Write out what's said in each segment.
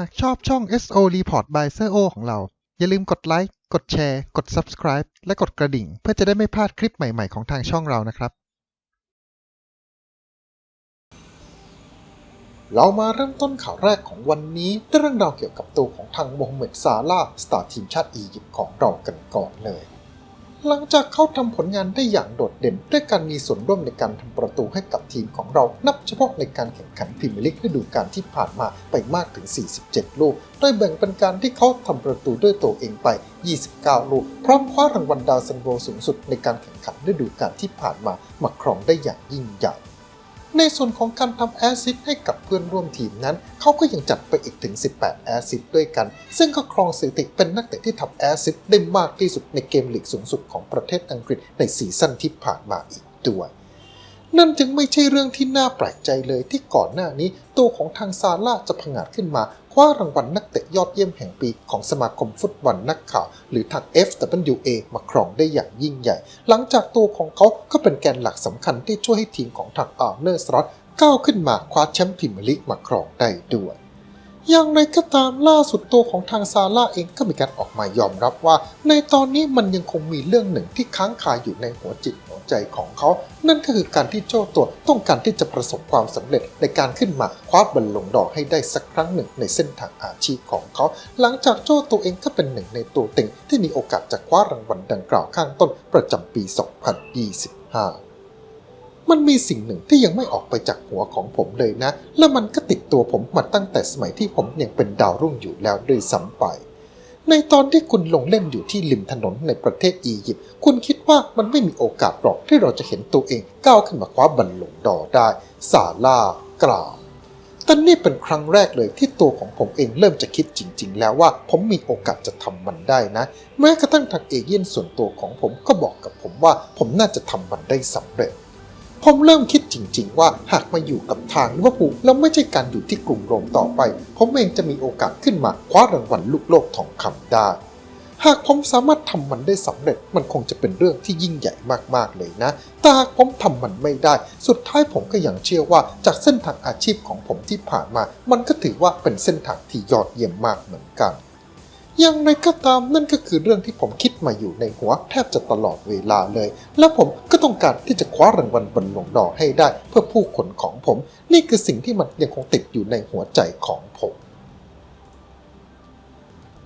หากชอบช่อง SO Report by s e o ของเรา อย่าลืมกดไลค์ กดแชร์ กด Subscribe และกดกระดิ่ง เพื่อจะได้ไม่พลาดคลิปใหม่ ๆ ของทางช่องเรานะครับ เรามาเริ่มต้นข่าวแรกของวันนี้ด้วยเรื่องราวเกี่ยวกับตัวของทางโมฮัมเหม็ดซาลาสตาร์ทีมชาติอียิปต์ของเรากันก่อนเลย หลังจากเขาทำผลงานได้อย่างโดดเด่น ด้วยการมีส่วนร่วมในการทำประตูให้กับทีมของเรา นับเฉพาะในการแข่งขันพรีเมียร์ลีกฤดูกาลที่ผ่านมาไปมากถึง 47 ลูก โดยแบ่งเป็นการที่เขาทำประตูด้วยตัวเองไป 29 ลูก พร้อมคว้ารางวัลดาวซันโวสูงสุดในการแข่งขันฤดูกาลที่ผ่านมามาครองได้อย่างยิ่งใหญ่ ในส่วนของการทำแอซิสต์ให้กับเพื่อนร่วมทีมนั้น เขาก็ยังจัดไปอีกถึง 18 แอซิสต์ด้วยกัน ซึ่งก็ครองสถิติเป็นนักเตะที่ทำแอซิสต์ได้มากที่สุดในเกมลีกสูงสุดของประเทศอังกฤษในซีซั่นที่ผ่านมาอีกด้วย นั่นจึงไม่ใช่เรื่องที่น่าแปลกใจเลยที่ก่อนหน้านี้ ตัวของทางซาร่าจะผงาดขึ้นมาคว้ารางวัลนักเตะยอดเยี่ยมแห่งปีของสมาคมฟุตบอลนักข่าว หรือทาง FWA มาครองได้อย่างยิ่งใหญ่ หลังจากตัวของเขาก็เป็นแกนหลักสำคัญที่ช่วยให้ทีมของทางอาร์เนอร์สลอตก้าวขึ้นมาคว้าแชมป์พรีเมียร์ลีกมาครองได้ด้วยอย่างไรก็ตามล่าสุดตัวของทางซาร่าเองก็มีการออกมายอมรับว่า ในตอนนี้มันยังคงมีเรื่องหนึ่งที่ค้างคาอยู่ในหัวจิต ใจของเขา นั่นก็คือการที่โจ้ตัวต้องการที่จะประสบความสำเร็จในการขึ้นมาคว้าบอลลงดอร์ให้ได้สักครั้งหนึ่งในเส้นทางอาชีพของเขา หลังจากโจ้ตัวเองก็เป็นหนึ่งในตัวเต็งที่มีโอกาสจะคว้ารางวัลดังกล่าวข้างต้นประจำปี 2025มันมีสิ่งหนึ่งที่ยังไม่ออกไปจากหัวของผมเลยนะ และมันก็ติดตัวผมมาตั้งแต่สมัยที่ผมยังเป็นดาวรุ่งอยู่แล้วด้วยซ้ำไป ในตอนที่คุณลงเล่นอยู่ที่ริมถนนในประเทศอียิปต์คุณคิดว่ามันไม่มีโอกาสหรอกที่เราจะเห็นตัวเองก้าวขึ้นมาคว้าบอลลงดอได้ ซาร่ากล่าวแต่นี่เป็นครั้งแรกเลยที่ตัวของผมเองเริ่มจะคิดจริง ๆ แล้วว่าผมมีโอกาสจะทำมันได้นะ แม้กระทั่งทางเอเย่นส่วนตัวของผมก็บอกกับผมว่าผมน่าจะทำมันได้สำเร็จ ผมเริ่มคิด จริง ๆ ว่าหากมาอยู่กับทางลิเวอร์พูลแล้วไม่ใช่การอยู่ที่กรุงโรมต่อไป ผมเองจะมีโอกาสขึ้นมาคว้ารางวัลลูกโลกทองคำได้ หากผมสามารถทำมันได้สำเร็จมันคงจะเป็นเรื่องที่ยิ่งใหญ่มากๆเลยนะแต่หากผมทำมันไม่ได้ สุดท้ายผมก็ยังเชื่อว่าจากเส้นทางอาชีพของผมที่ผ่านมา มันก็ถือว่าเป็นเส้นทางที่ยอดเยี่ยมมากเหมือนกัน อย่างไรก็ตามนั่นก็คือเรื่องที่ผมคิดมาอยู่ในหัวแทบจะตลอดเวลาเลย และผมก็ต้องการที่จะคว้ารางวัลบอลลงดอให้ได้ เพื่อผู้คนของผม นี่คือสิ่งที่มันยังคงติดอยู่ในหัวใจของผม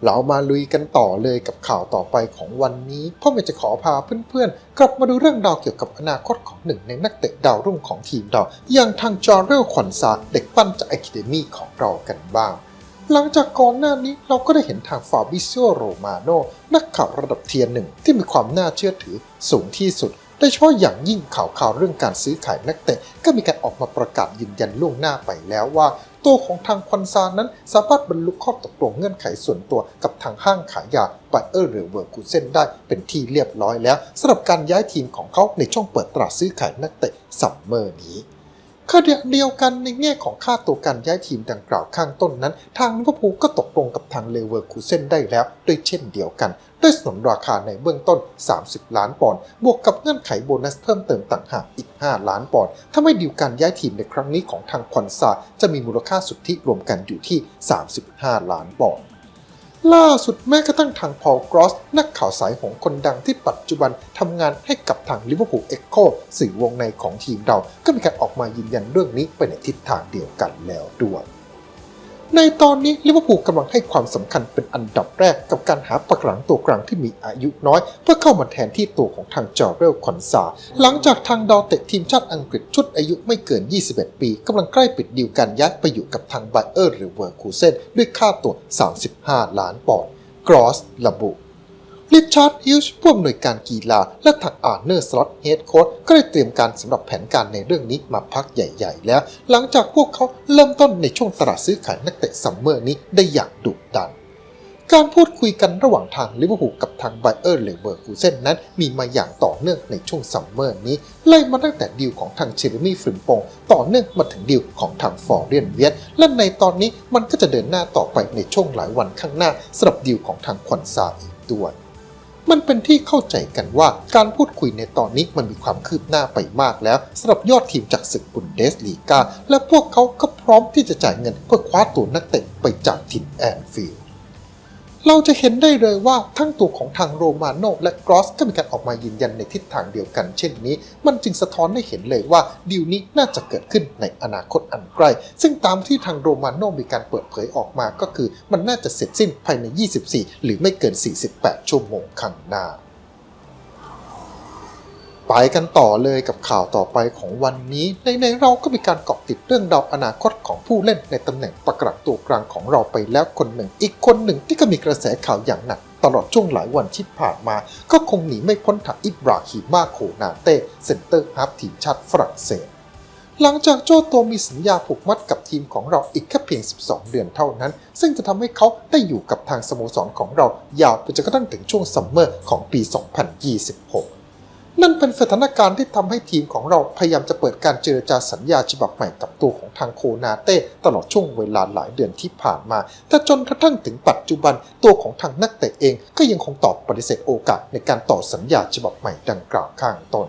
เรามาลุยกันต่อเลยกับข่าวต่อไปของวันนี้พ่อเมย์จะขอพาเพื่อนๆ กลับมาดูเรื่องราวเกี่ยวกับอนาคตของหนึ่งในนักเตะดาวรุ่งของทีมเราอย่างทางจอร์เรลขวัญซาเด็กปั้นจากอะคาเดมี่ของเรากันบ้าง หลังจากก่อนหน้านี้เราก็ได้เห็นทางฟาบิเซโอโรมาโนนักข่าวระดับเทียร์หนึ่งที่มีความน่าเชื่อถือสูงที่สุดโดยเฉพาะอย่างยิ่งข่าวข่าวเรื่องการซื้อขายนักเตะก็มีการออกมาประกาศยืนยันล่วงหน้าไปแล้วว่า ตัวของทางควันซานั้นสามารถบรรลุข้อตกลงเงื่อนไขส่วนตัวกับทางห้างขายยาไบเออร์หรือเวอร์คูเซนได้เป็นที่เรียบร้อยแล้วสำหรับการย้ายทีมของเขาในช่วงเปิดตลาดซื้อขายนักเตะซัมเมอร์นี้ ขณะเดียวกันในแง่ของค่าตัวการย้ายทีมดังกล่าวข้างต้นนั้น ทางลิเวอร์พูลก็ตกลงกับทางเลเวอร์คูเซนได้แล้วด้วยเช่นเดียวกัน ด้วยสนนราคาในเบื้องต้น 30 ล้านปอนด์บวกกับเงื่อนไขโบนัสเพิ่มเติมต่างหากอีก 5 ล้านปอนด์ทำให้ดีลการย้ายทีมในครั้งนี้ของทางควันซาจะมีมูลค่าสุทธิรวมกันอยู่ที่ 35 ล้านปอนด์ ล่าสุดแม้กระทั่งทางพอลกรอส นักข่าวสายหงคนดังที่ปัจจุบันทำงานให้กับทางลิเวอร์พูลเอ็กโคสื่อวงในของทีมเรา ก็มีการออกมายืนยันเรื่องนี้ไปในทิศทางเดียวกันแล้วด้วย ในตอนนี้ลิเวอร์พูลกำลังให้ความสำคัญเป็นอันดับแรกกับการหาปักหลังตัวกลางที่มีอายุน้อย เพื่อเข้ามาแทนที่ตัวของทางจอร์เรลคอนซา หลังจากทางดอเตะทีมชาติอังกฤษชุดอายุไม่เกิน 21 ปีกำลังใกล้ปิดดีลการย้ายไปอยู่กับทางไบเออร์หรือเวอร์คูเซนด้วยค่าตัว 35 ล้านปอนด์กรอสระบุ ริชาร์ดฮิลช์ผู้อำนวยการกีฬา และทางอาร์เนอร์สล็อตเฮดโค้ชก็ได้เตรียมการสำหรับแผนการในเรื่องนี้มาพักใหญ่ๆ แล้ว หลังจากพวกเขาเริ่มต้นในช่วงตลาดซื้อขายนักเตะซัมเมอร์นี้ได้อย่างดุดันการพูดคุยกันระหว่างทางลิเวอร์พูลกับทางไบเออร์เลเวอร์คูเซนนั้นมีมาอย่างต่อเนื่องในช่วงซัมเมอร์นี้ ไล่มาตั้งแต่ดีลของทางเชอร์มี่ฟริมปงต่อเนื่องมาถึงดีลของทางฟอร์เรียนเวียตและในตอนนี้มันก็จะเดินหน้าต่อไปในช่วงหลายวันข้างหน้าสำหรับดีลของทางควันซาอีกด้วย มันเป็นที่เข้าใจกันว่าการพูดคุยในตอนนี้มันมีความคืบหน้าไปมากแล้วสำหรับยอดทีมจากศึกบุนเดสลีกาและพวกเขาก็พร้อมที่จะจ่ายเงินเพื่อคว้าตัวนักเตะไปจากถิ่นแอนฟิลด์ เราจะเห็นได้เลยว่าทั้งตัวของทางโรมาโนและกรอสก็มีการออกมายืนยันในทิศทางเดียวกัน เช่นนี้ มันจึงสะท้อนให้เห็นเลยว่าดีลนี้น่าจะเกิดขึ้นในอนาคตอันใกล้ ซึ่งตามที่ทางโรมาโนมีการเปิดเผยออกมาก็คือ มันน่าจะเสร็จสิ้นภายใน 24 หรือไม่เกิน 48 ชั่วโมงข้างหน้า ไปกันต่อเลยกับข่าวต่อไปของวันนี้ ในในเราก็มีการเกาะติดเรื่องดาวอนาคตของผู้เล่นในตำแหน่งประกรับตัวกลางของเราไปแล้วคนหนึ่ง อีกคนหนึ่งที่ก็มีกระแสข่าวอย่างหนักตลอดช่วงหลายวันที่ผ่านมา ก็คงหนีไม่พ้นทางอิบราฮิมาโคนาเต้เซนเตอร์ฮาฟทีมชาติฝรั่งเศสหลังจากโจ้ตัวมีสัญญาผูกมัดกับทีมของเราอีกแค่เพียง 12 เดือนเท่านั้น ซึ่งจะทำให้เขาได้อยู่กับทางสโมสรของเรายาวไปจนกระทั่งถึงช่วงซัมเมอร์ของปี 2026 นั่นเป็นสถานการณ์ที่ทำให้ทีมของเราพยายามจะเปิดการเจรจาสัญญาฉบับใหม่กับตัวของทางโคนาเต้ตลอดช่วงเวลาหลายเดือนที่ผ่านมา แต่จนกระทั่งถึงปัจจุบันตัวของทางนักเตะเองก็ยังคงตอบปฏิเสธโอกาสในการต่อสัญญาฉบับใหม่ดังกล่าวข้างต้น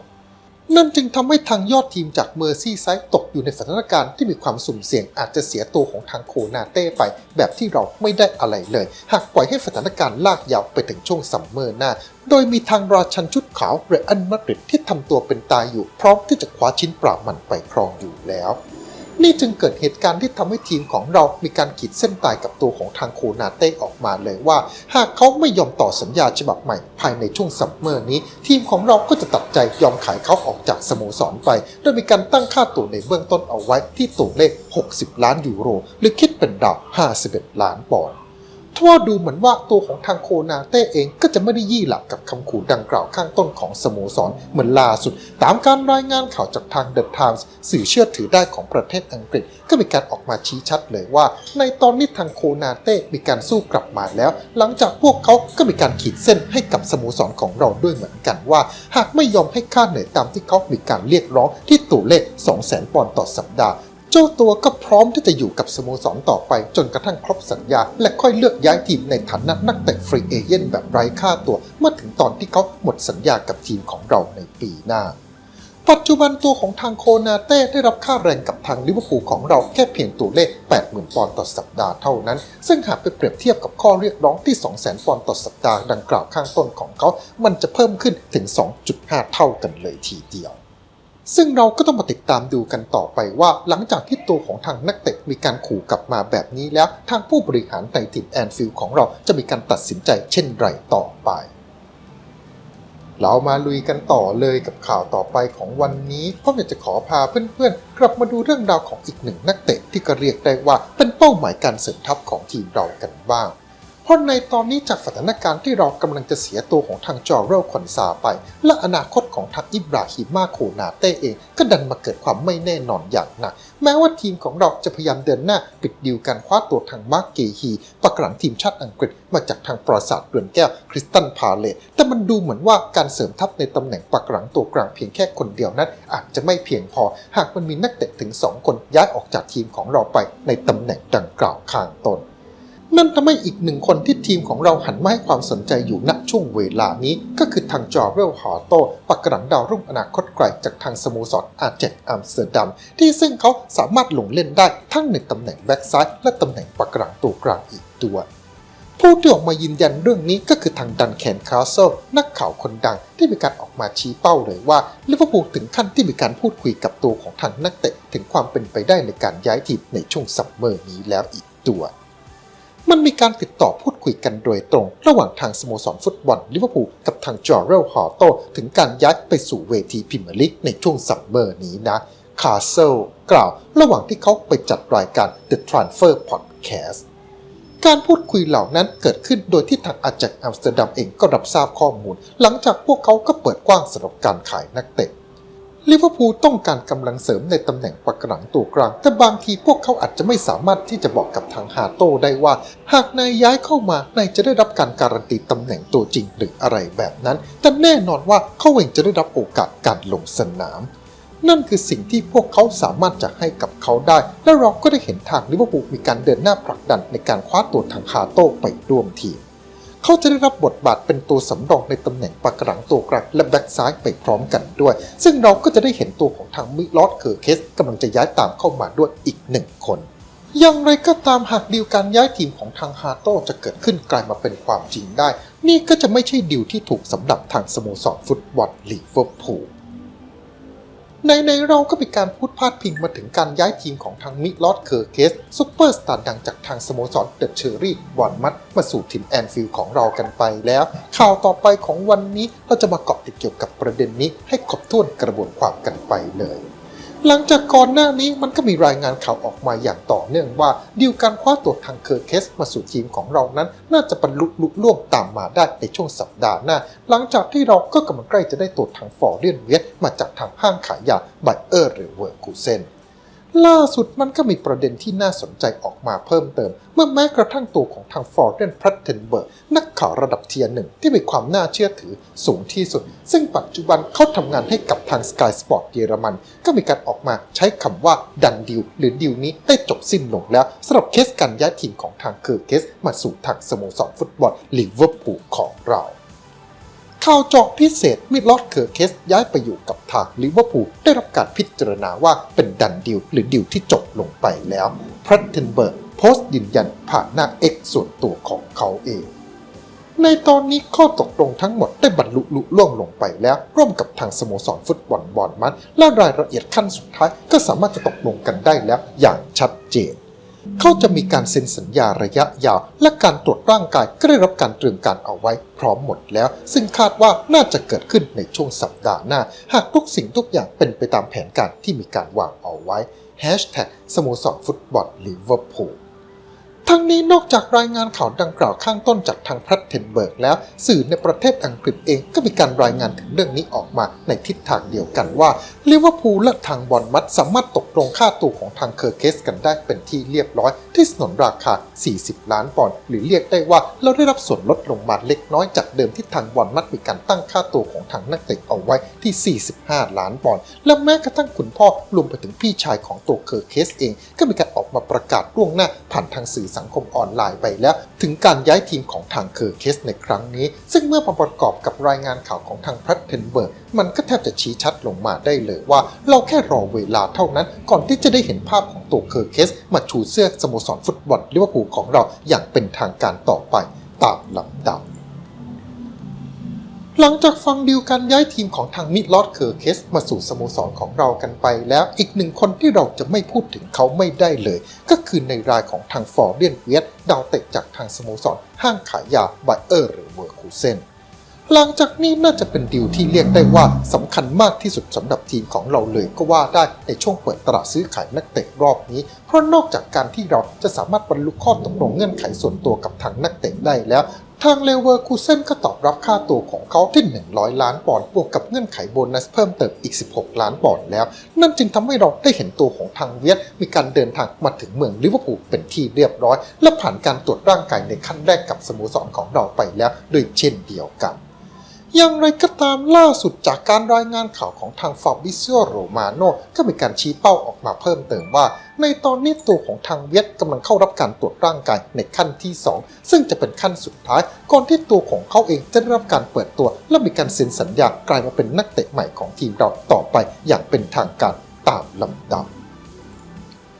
นั่นจึงทำให้ทางยอดทีมจากเมอร์ซี่ไซด์ตกอยู่ในสถานการณ์ที่มีความสุ่มเสี่ยงอาจจะเสียตัวของทางโคนาเต้ไป แบบที่เราไม่ได้อะไรเลย หากปล่อยให้สถานการณ์ลากยาวไปถึงช่วงซัมเมอร์หน้า โดยมีทางราชันชุดขาวเรอันมาดริดที่ทำตัวเป็นตายอยู่พร้อมที่จะคว้าชิ้นปราบมันไปครองอยู่แล้ว นี่จึงเกิดเหตุการณ์ที่ทำให้ทีมของเรามีการขีดเส้นตายกับตัวของทางโคนาเต้ออกมาเลยว่า หากเขาไม่ยอมต่อสัญญาฉบับใหม่ ภายในช่วงซัมเมอร์นี้ ทีมของเราก็จะตัดใจยอมขายเขาออกจากสโมสรไป โดยมีการตั้งค่าตัวในเบื้องต้นเอาไว้ที่ตัวเลข 60 ล้านยูโร หรือคิดเป็นดาว51 ล้านปอนด์ ทว่าดูเหมือนว่าตัวของทางโคนาเต้เองก็จะไม่ได้ยี่หลักกับคำขู่ดังกล่าวข้างต้นของสโมสรเหมือนล่าสุด ตามการรายงานข่าวจากทาง The Times สื่อเชื่อถือได้ของประเทศอังกฤษ ก็มีการออกมาชี้ชัดเลยว่า ในตอนนี้ทางโคนาเต้มีการสู้กลับมาแล้ว หลังจากพวกเขาก็มีการขีดเส้นให้กับสโมสรของเราด้วยเหมือนกันว่า หากไม่ยอมให้ค่าเหนื่อยตามที่เขามีการเรียกร้องที่ตัวเลข 200,000ปอนด์ต่อสัปดาห์ เจ้าตัวก็พร้อมที่จะอยู่กับสโมสรต่อไปจนกระทั่งครบสัญญา และค่อยเลือกย้ายทีมในฐานะนักเตะฟรีเอเย่นแบบไร้ค่าตัว เมื่อถึงตอนที่เขาหมดสัญญากับทีมของเราในปีหน้า ปัจจุบันตัวของทางโคนาเต้ได้รับค่าแรงกับทางลิเวอร์พูลของเราแค่เพียงตัวเลข 80,000 ปอนด์ต่อสัปดาห์เท่านั้น ซึ่งหากไปเปรียบเทียบกับข้อเรียกร้องที่ 200,000 ปอนด์ต่อสัปดาห์ดังกล่าวข้างต้นของเขา มันจะเพิ่มขึ้นถึง 2.5 เท่ากันเลยทีเดียว ซึ่งเราก็ต้องมาติดตามดูกันต่อไปว่า หลังจากที่ตัวของทางนักเตะมีการขู่กลับมาแบบนี้แล้ว ทางผู้บริหารในทีมแอนฟิลด์ของเราจะมีการตัดสินใจเช่นไรต่อไป เรามาลุยกันต่อเลยกับข่าวต่อไปของวันนี้พราะอยากจะขอพาเพื่อนๆ กลับมาดูเรื่องราวของอีกหนึ่งนักเตะที่ก็เรียกได้ว่าเป็นเป้าหมายการเสริมทัพของทีมเรากันบ้าง เพราะในตอนนี้จากสถานการณ์ที่เรากำลังจะเสียตัวของทางจอร์เรลคอนซาไป และอนาคตของทางอิบราฮิมาโคนาเต้เอง ก็ดันมาเกิดความไม่แน่นอนอย่างหนัก แม้ว่าทีมของเราจะพยายามเดินหน้าปิดดีลการคว้าตัวทางมาร์กเกฮีปักหลังทีมชาติอังกฤษมาจากทางปราสาทเรือนแก้วคริสตันพาเลตแต่มันดูเหมือนว่าการเสริมทัพในตำแหน่งปักหลังตัวกลางเพียงแค่คนเดียวนั้น อาจจะไม่เพียงพอ หากมันมีนักเตะถึง 2 คนย้ายออกจากทีมของเราไปในตำแหน่งดังกล่าวข้างต้น นั่นทำให้อีกหนึ่งคนที่ทีมของเราหันมาให้ความสนใจอยู่ณช่วงเวลานี้ ก็คือทางจอร์เรลฮอโตปักหลังดาวรุ่งอนาคตไกลจากทางสโมสรอาเจกอัมสเตอร์ดัม ที่ซึ่งเขาสามารถลงเล่นได้ทั้งในตำแหน่งแบ็กซ้ายและตำแหน่งปักหลังตัวกลางอีกด้วยผู้ที่ออกมายืนยันเรื่องนี้ก็คือทางดันแคนคาสเซิลนักข่าวคนดังที่มีการออกมาชี้เป้าเลยว่าลิเวอร์พูลถึงขั้นที่มีการพูดคุยกับตัวของทางนักเตะถึงความเป็นไปได้ในการย้ายทีมในช่วงซัมเมอร์นี้แล้วอีกตัว มันมีการติดต่อพูดคุยกันโดยตรง ระหว่างทางสโมสรฟุตบอลลิเวอร์พูลกับทางจอร์เรลฮอโตถึงการย้ายไปสู่เวทีพรีเมียร์ลีกในช่วงซัมเมอร์นี้นะคาสเซลกล่าวระหว่างที่เขาไปจัดรายการ The Transfer Podcast การพูดคุยเหล่านั้นเกิดขึ้นโดยที่ทางอาแจกอัมสเตอร์ดัมเองก็รับทราบข้อมูล หลังจากพวกเขาก็เปิดกว้างสำหรับการขายนักเตะ ลิเวอร์พูลต้องการกำลังเสริมในตำแหน่งปักหลังตัวกลาง แต่บางทีพวกเขาอาจจะไม่สามารถที่จะบอกกับทางฮาโต้ได้ว่า หากนายย้ายเข้ามานายจะได้รับการการันตีตำแหน่งตัวจริงหรืออะไรแบบนั้น แต่แน่นอนว่าเขาเองจะได้รับโอกาสการลงสนาม นั่นคือสิ่งที่พวกเขาสามารถจะให้กับเขาได้ และเราก็ได้เห็นทางลิเวอร์พูลมีการเดินหน้าผลักดันในการคว้าตัวทางฮาโต้ไปร่วมทีม เขาจะได้รับบทบาทเป็นตัวสำรองในตำแหน่งปากหลังตัวกลางและแบ็กซ้ายไปพร้อมกันด้วย ซึ่งเราก็จะได้เห็นตัวของทางมิลอสเคอร์เคสกำลังจะย้ายตามเข้ามาด้วยอีกหนึ่งคนอย่างไรก็ตามหากดีลการย้ายทีมของทางฮาโต้จะเกิดขึ้นกลายมาเป็นความจริงได้ นี่ก็จะไม่ใช่ดีลที่ถูกสำหรับทางสโมสรฟุตบอลลีเวอร์พูล ในในเราก็มีการพูดพาดพิงมาถึงการย้ายทีมของทางมิลอดเคอร์เคสซุปเปอร์สตาร์ดังจากทางสโมสรเดอะเชอรี่บอนมัดมาสู่ทีมแอนฟิลด์ของเรากันไปแล้ว ข่าวต่อไปของวันนี้เราจะมาเกาะติดเกี่ยวกับประเด็นนี้ให้ครบถ้วนกระบวนความกันไปเลย หลังจากก่อนหน้านี้มันก็มีรายงานข่าวออกมาอย่างต่อเนื่องว่าดีลการคว้าตัวทางเคอร์เคสมาสู่ทีมของเรานั้น น่าจะบรรลุลุล่วงตามมาได้ในช่วงสัปดาห์หน้า หลังจากที่เราก็กำลังใกล้จะได้ตัวทางฟอร์เรียนเวสมาจากทางห้างขายยาไบเออร์หรือเวอร์กูเซน ล่าสุดมันก็มีประเด็นที่น่าสนใจออกมาเพิ่มเติม เมื่อแม้กระทั่งตัวของทางฟอร์เรนพรัตเทนเบิร์กนักข่าวระดับเทียร์หนึ่งที่มีความน่าเชื่อถือสูงที่สุด ซึ่งปัจจุบันเขาทำงานให้กับทาง Sky Sport เยอรมัน ก็มีการออกมาใช้คำว่าดันดิวหรือดิวนี้ได้จบสิ้นลงแล้วสำหรับเคสการย้ายทีมของทางเคอร์เคสมาสู่ทางสโมสรฟุตบอลลิเวอร์พูลของเรา ข่าวเจาะพิเศษมิดลอดเคอร์เคสย้ายไปอยู่กับทางลิเวอร์พูลได้รับการพิจารณาว่าเป็นดันดิวหรือดิวที่จบลงไปแล้วพรัตเทนเบิร์กโพสต์ยืนยันผ่านหน้า X ส่วนตัวของเขาเอง ในตอนนี้ข้อตกลงทั้งหมดได้บรรลุลุล่วงลงไปแล้ว ร่วมกับทางสโมสรฟุตบอลบอลมันและรายละเอียดขั้นสุดท้ายก็สามารถจะตกลงกันได้แล้วอย่างชัดเจน เขาจะมีการเซ็นสัญญาระยะยาว และการตรวจร่างกายก็ได้รับการเตรียมการเอาไว้พร้อมหมดแล้ว ซึ่งคาดว่าน่าจะเกิดขึ้นในช่วงสัปดาห์หน้า หากทุกสิ่งทุกอย่างเป็นไปตามแผนการที่มีการวางเอาไว้สโมสรฟุตบอลลิเวอร์พูล ทั้งนี้นอกจากรายงานข่าวดังกล่าวข้างต้นจากทางพรัตเทนเบิร์กแล้ว สื่อในประเทศอังกฤษเองก็มีการรายงานถึงเรื่องนี้ออกมาในทิศทางเดียวกันว่าลิเวอร์พูลและทางบอลมัดสามารถตกลงค่าตัวของทางเคอร์เคสกันได้เป็นที่เรียบร้อย ที่สนนราคา 40 ล้านปอนด์หรือเรียกได้ว่าเราได้รับส่วนลดลงมาเล็กน้อยจากเดิมที่ทางบอลมัดมีการตั้งค่าตัวของทางนักเตะเอาไว้ที่ 45 ล้านปอนด์และแม้กระทั่งคุณพ่อรวมไปถึงพี่ชายของตัวเคอร์เคสเอง ก็มีการออกมาประกาศล่วงหน้าผ่านทางสื่อสังังคมออนไลน์ไปแล้ว ถึงการย้ายทีมของทางเคอร์เคสในครั้งนี้ ซึ่งเมื่อมาประกอบกับรายงานข่าวของทางพรัตเทนเบิร์กมันก็แทบจะชี้ชัดลงมาได้เลยว่า เราแค่รอเวลาเท่านั้น ก่อนที่จะได้เห็นภาพของตัวเคอร์เคส มาชูเสื้อสโมสรฟุตบอลลิเวอร์พูลของเราอย่างเป็นทางการต่อไปตามลำดับ หลังจากฟังดีลการย้ายทีมของทางมิดลอดเคอร์เคสมาสู่สโมสรของเรากันไป แล้วอีกหนึ่งคนที่เราจะไม่พูดถึงเขาไม่ได้เลย ก็คือในรายของทางฟอร์เรียนเวียดดาวเตะจากทางสโมสรห้างขายยาไบเออร์หรือเวอร์คูเซนหลังจากนี้น่าจะเป็นดีลที่เรียกได้ว่าสำคัญมากที่สุดสำหรับทีมของเราเลยก็ว่าได้ในช่วงเปิดตลาดซื้อขายนักเตะรอบนี้ เพราะนอกจากการที่เราจะสามารถบรรลุข้อตกลงเงื่อนไขส่วนตัวกับทางนักเตะได้แล้ว ทางเลเวอร์คูเซนก็ตอบรับค่าตัวของเขาที่ 100 ล้านปอนด์บวกกับเงื่อนไขโบนัสเพิ่มเติมอีก 16 ล้านปอนด์แล้ว นั่นจึงทำให้เราได้เห็นตัวของทางเวียดมีการเดินทางมาถึงเมืองลิเวอร์พูลเป็นที่เรียบร้อย และผ่านการตรวจร่างกายในขั้นแรกกับสโมสรของเราไปแล้วโดยเช่นเดียวกัน อย่างไรก็ตามล่าสุดจากการรายงานข่าวของทางฟาบิเซโ o โรมาโนก็มีการชี้เป้าออกมาเพิ่มเติมว่า ในตอนนี้ตัวของทางเวียดกำลังเข้ารับการตรวจร่างกายในขั้นที่ 2 ซึ่งจะเป็นขั้นสุดท้าย ก่อนที่ตัวของเขาเองจะได้รับการเปิดตัว และมีการเซ็นสัญญากลายมาเป็นนักเตะใหม่ของทีมเราต่อไปอย่างเป็นทางการตามลำดับ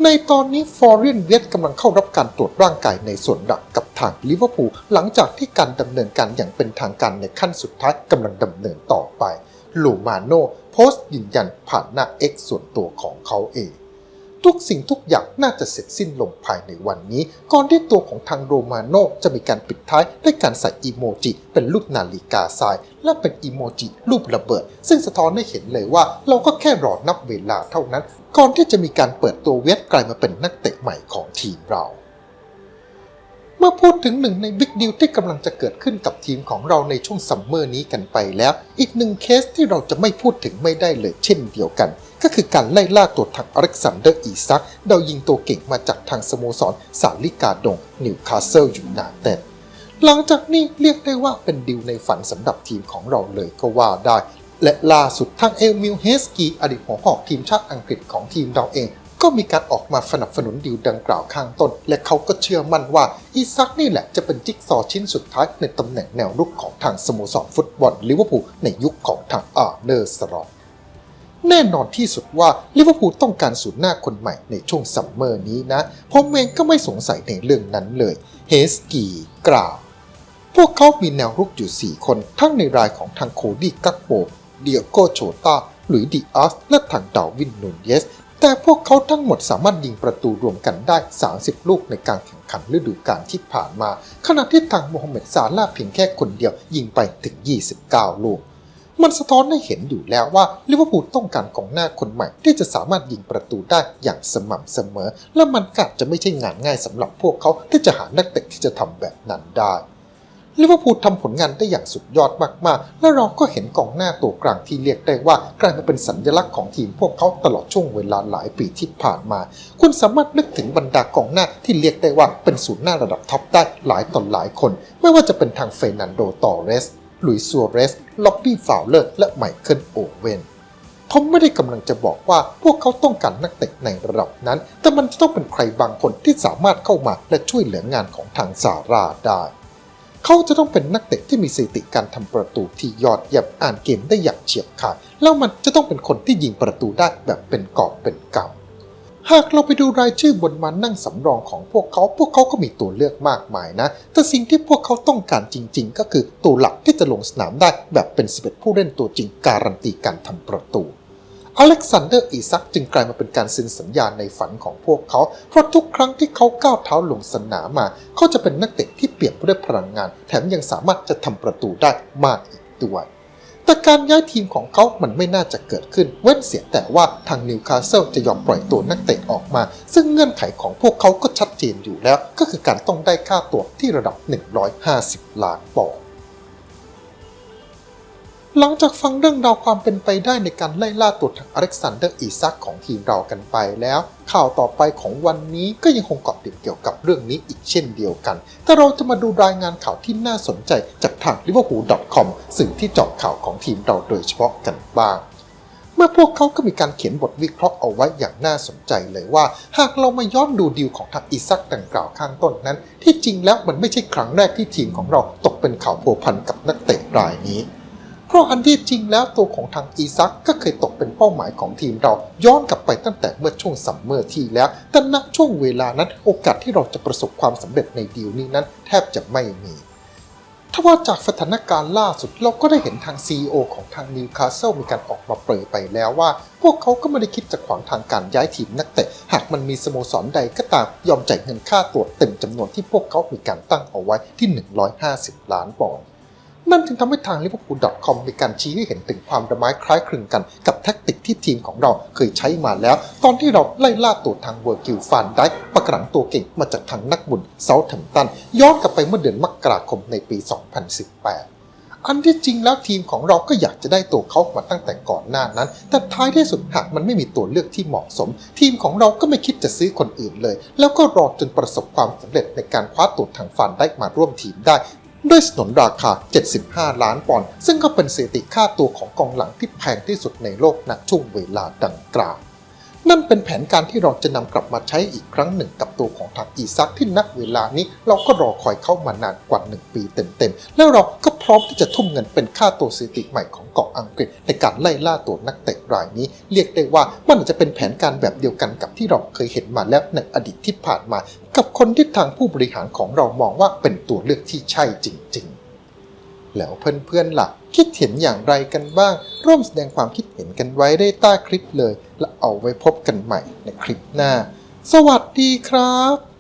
ในตอนนี้ฟอร์เรียนเวียดกำลังเข้ารับการตรวจร่างกายในส่วนหลักกับทางลิเวอร์พูลหลังจากที่การดำเนินการอย่างเป็นทางการในขั้นสุดท้ายกำลังดำเนินต่อไปลูมาโนโพสต์ยืนยันผ่านหน้า X ส่วนตัวของเขาเอง ทุกสิ่งทุกอย่างน่าจะเสร็จสิ้นลงภายในวันนี้ ก่อนที่ตัวของทางโรมาโนจะมีการปิดท้ายด้วยการใส่อีโมจิ เป็นรูปนาฬิกาทราย และเป็นอีโมจิรูประเบิด ซึ่งสะท้อนให้เห็นเลยว่า เราก็แค่รอนับเวลาเท่านั้น ก่อนที่จะมีการเปิดตัวเวทกลายมาเป็นนักเตะใหม่ของทีมเราเมื่อพูดถึงหนึ่งในบิ๊กดิวที่กำลังจะเกิดขึ้นกับทีมของเราในช่วงซัมเมอร์นี้กันไปแล้ว อีกหนึ่งเคสที่เราจะไม่พูดถึงไม่ได้เลยเช่นเดียวกัน ก็คือการไล่ล่าตัวทางอเล็กซานเดอร์อีซักดาวยิงตัวเก่งมาจากทางสโมสรสาลิกาดงนิวคาสเซิลยูไนเต็ดหลังจากนี้เรียกได้ว่าเป็นดิวในฝันสำหรับทีมของเราเลยก็ว่าได้ และล่าสุดทางเอลมิลเฮสกีอดีตหัวหอกทีมชาติอังกฤษของทีมเราเอง ก็มีการออกมาสนับสนุนดีลดังกล่าวข้างต้น และเขาก็เชื่อมั่นว่าอีซักนี่แหละจะเป็นจิ๊กซอชิ้นสุดท้ายในตำแหน่งแนวรุกของทางสโมสรฟุตบอลลิเวอร์พูลในยุคของทางอาร์เนอร์สลอต แน่นอนที่สุดว่าลิเวอร์พูลต้องการศูนย์หน้าคนใหม่ในช่วงซัมเมอร์นี้นะ ผมเองก็ไม่สงสัยในเรื่องนั้นเลยเฮสกีกล่าว พวกเขามีแนวรุกอยู่ 4 คน ทั้งในรายของทางโคดี้กักโปเดียโกโชตาหลุยส์ดิอาสและทางดาวินนูนเยส แต่พวกเขาทั้งหมดสามารถยิงประตูรวมกันได้ 30 ลูกในการแข่งขันฤดูกาลที่ผ่านมา ขณะที่ทางโมฮัมเหม็ดซาลาเพียงแค่คนเดียวยิงไปถึง 29 ลูก มันสะท้อนให้เห็นอยู่แล้วว่าลิเวอร์พูลต้องการกองหน้าคนใหม่ ที่จะสามารถยิงประตูได้อย่างสม่ำเสมอ และมันก็อาจจะไม่ใช่งานง่ายสำหรับพวกเขาที่จะหานักเตะที่จะทำแบบนั้นได้ลิเวอร์พูลทำผลงานได้อย่างสุดยอดมากๆ และเราก็เห็นกองหน้าตัวกลางที่เรียกได้ว่ากลายมาเป็นสัญลักษณ์ของทีมพวกเขาตลอดช่วงเวลาหลายปีที่ผ่านมา คุณสามารถนึกถึงบรรดากองหน้าที่เรียกได้ว่าเป็นศูนย์หน้าระดับท็อปได้หลายต่อหลายคน ไม่ว่าจะเป็นทางเฟรนันโดตอร์เรส หลุยส์ซัวเรส ล็อบบี้ฟาวเลอร์ และไมเคิลโอเวนผมไม่ได้กำลังจะบอกว่าพวกเขาต้องการนักเตะในระดับนั้น แต่มันจะต้องเป็นใครบางคนที่สามารถเข้ามาและช่วยเหลืองานของทางซาร่าได้ เขาจะต้องเป็นนักเตะที่มีสถิติการทำประตูที่ยอดเยี่ยมอ่านเกมได้อย่างเฉียบขาด แล้วมันจะต้องเป็นคนที่ยิงประตูได้แบบเป็นกอบเป็นกำ หากเราไปดูรายชื่อบนมานั่งสำรองของพวกเขา พวกเขาก็มีตัวเลือกมากมายนะ แต่สิ่งที่พวกเขาต้องการจริง ๆ ก็คือตัวหลักที่จะลงสนามได้แบบเป็น11ผู้เล่นตัวจริงการันตีการทำประตู อเล็กซานเดอร์อีซักจึงกลายมาเป็นการเซ็นสัญญาในฝันของพวกเขา เพราะทุกครั้งที่เขาก้าวเท้าลงสนามมา เขาจะเป็นนักเตะที่เปลี่ยนไปด้วยพลังงาน แถมยังสามารถจะทำประตูได้มากอีกด้วย แต่การย้ายทีมของเขามันไม่น่าจะเกิดขึ้น เว้นเสียแต่ว่าทางนิวคาสเซิลจะยอมปล่อยตัวนักเตะออกมา ซึ่งเงื่อนไขของพวกเขาก็ชัดเจนอยู่แล้ว ก็คือการต้องได้ค่าตัวที่ระดับ 150 ล้านปอนด์หลังจากฟังเรื่องราวความเป็นไปได้ในการไล่ล่าตัวทางอเล็กซานเดอร์อีซักของทีมเรากันไปแล้ว ข่าวต่อไปของวันนี้ก็ยังคงเกาะติดเกี่ยวกับเรื่องนี้อีกเช่นเดียวกัน แต่เราจะมาดูรายงานข่าวที่น่าสนใจจาก ทาง liverpool.com สื่อที่เจาะข่าวของทีมเราโดยเฉพาะกันบ้าง เมื่อพวกเขาก็มีการเขียนบทวิเคราะห์เอาไว้อย่างน่าสนใจเลยว่า หากเรามาย้อนดูดีลของทางอีซักดังกล่าวข้างต้นนั้น ที่จริงแล้วมันไม่ใช่ครั้งแรกที่ทีมของเราตกเป็นข่าวพัวพันกับนักเตะรายนี้เพราะอันที่จริงแล้วตัวของทางอีซักก็เคยตกเป็นเป้าหมายของทีมเราย้อนกลับไปตั้งแต่เมื่อช่วงซัมเมอร์ที่แล้ว แต่ณช่วงเวลานั้นโอกาสที่เราจะประสบความสำเร็จในดีลนี้นั้น แทบจะไม่มี ถ้าว่าจากสถานการณ์ล่าสุดเราก็ได้เห็นทาง CEO ของทางนิวคาสเซิลมีการออกมาเปิดไปแล้วว่า พวกเขาก็ไม่ได้คิดจะขวางทางการย้ายทีมนักเตะ หากมันมีสโมสรใดก็ตามยอมจ่ายเงินค่าตัวเต็มจำนวนที่พวกเขามีการตั้งเอาไว้ที่ 150 ล้านปอนด์ นั่นจึงทำให้ทาง liverpool.com มีการชี้ให้เห็นถึงความระไม้คล้ายคลึงกัน กับแท็กติกที่ทีมของเราเคยใช้มาแล้ว ตอนที่เราไล่ล่าตัวทางเวอร์กิลฟานได้ประกรังตัวเก่งมาจากทางนักบุญเซาท์แฮมป์ตันย้อนกลับไปเมื่อเดือนมกราคมในปี 2018อันที่จริงแล้วทีมของเราก็อยากจะได้ตัวเขามาตั้งแต่ก่อนหน้านั้น แต่ท้ายที่สุดหากมันไม่มีตัวเลือกที่เหมาะสม ทีมของเราก็ไม่คิดจะซื้อคนอื่นเลย แล้วก็รอจนประสบความสำเร็จในการคว้าตัวทางฟานได้มาร่วมทีมได้ ด้วยสนนราคา 75 ล้านปอนด์ซึ่งก็เป็นสถิติค่าตัวของกองหลังที่แพงที่สุดในโลกณช่วงเวลาดังกล่าว นั่นเป็นแผนการที่เราจะนำกลับมาใช้อีกครั้งหนึ่งกับตัวของทางอีซักที่นักเวลานี้ เราก็รอคอยเข้ามานานกว่า 1 ปีเต็มๆ แล้วเราก็พร้อมที่จะทุ่มเงินเป็นค่าตัวสถิติใหม่ของเกาะอังกฤษ ในการไล่ล่าตัวนักเตะรายนี้ เรียกได้ว่ามันอาจจะเป็นแผนการแบบเดียวกันกับที่เราเคยเห็นมาแล้วในอดีตที่ผ่านมา กับคนที่ทางผู้บริหารของเรามองว่าเป็นตัวเลือกที่ใช่จริง ๆ แล้วเพื่อนๆล่ะคิดเห็นอย่างไรกันบ้าง ร่วมแสดงความคิดเห็นกันไว้ได้ใต้คลิปเลย และเอาไว้พบกันใหม่ในคลิปหน้า สวัสดีครับ